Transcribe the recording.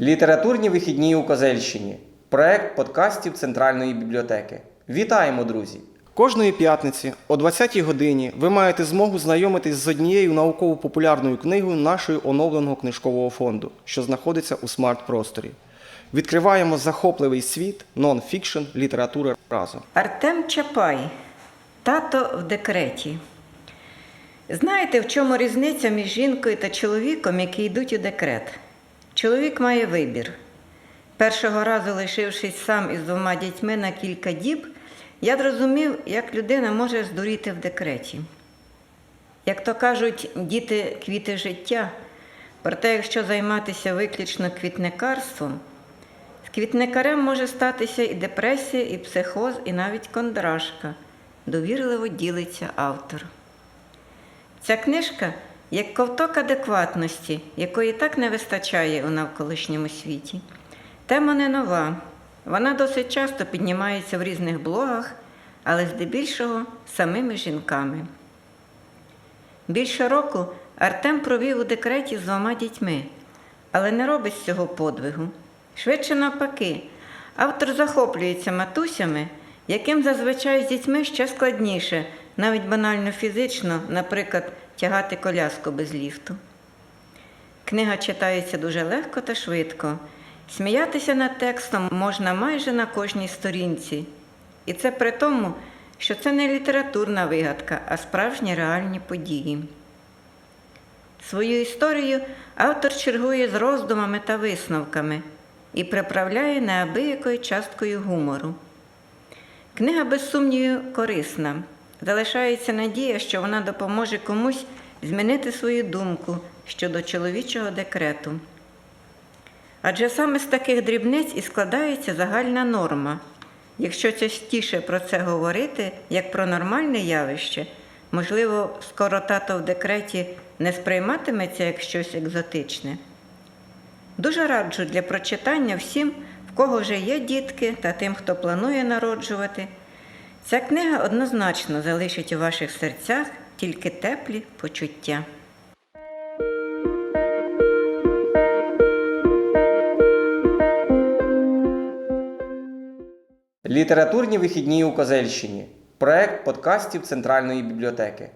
Літературні вихідні у Козельщині. Проект подкастів Центральної бібліотеки. Вітаємо, друзі! Кожної п'ятниці о 20-й годині ви маєте змогу знайомитись з однією науково-популярною книгою нашого оновленого книжкового фонду, що знаходиться у смарт-просторі. Відкриваємо захопливий світ нон-фікшн літератури разом. Артем Чапай, тато в декреті. Знаєте, в чому різниця між жінкою та чоловіком, які йдуть у декрет? Чоловік має вибір. Першого разу, лишившись сам із двома дітьми на кілька діб, я зрозумів, як людина може здуріти в декреті. Як то кажуть, діти квіти життя. Проте, якщо займатися виключно квітникарством, з квітникарем може статися і депресія, і психоз, і навіть кондрашка. Довірливо ділиться автор. Ця книжка як ковток адекватності, якої так не вистачає у навколишньому світі. Тема не нова. Вона досить часто піднімається в різних блогах, але здебільшого самими жінками. Більше року Артем провів у декреті з двома дітьми, але не робить з цього подвигу. Швидше навпаки, автор захоплюється матусями, яким зазвичай з дітьми ще складніше, навіть банально фізично, наприклад, тягати коляску без ліфту. Книга читається дуже легко та швидко. Сміятися над текстом можна майже на кожній сторінці. І це при тому, що це не літературна вигадка, а справжні реальні події. Свою історію автор чергує з роздумами та висновками і приправляє неабиякою часткою гумору. Книга, без сумніву, корисна. Залишається надія, що вона допоможе комусь змінити свою думку щодо чоловічого декрету. Адже саме з таких дрібниць і складається загальна норма. Якщо частіше про це говорити, як про нормальне явище, можливо, скоро тато в декреті не сприйматиметься як щось екзотичне. Дуже раджу для прочитання всім, в кого вже є дітки та тим, хто планує народжувати. Ця книга однозначно залишить у ваших серцях тільки теплі почуття. Літературні вихідні у Козельщині. Проект подкастів Центральної бібліотеки.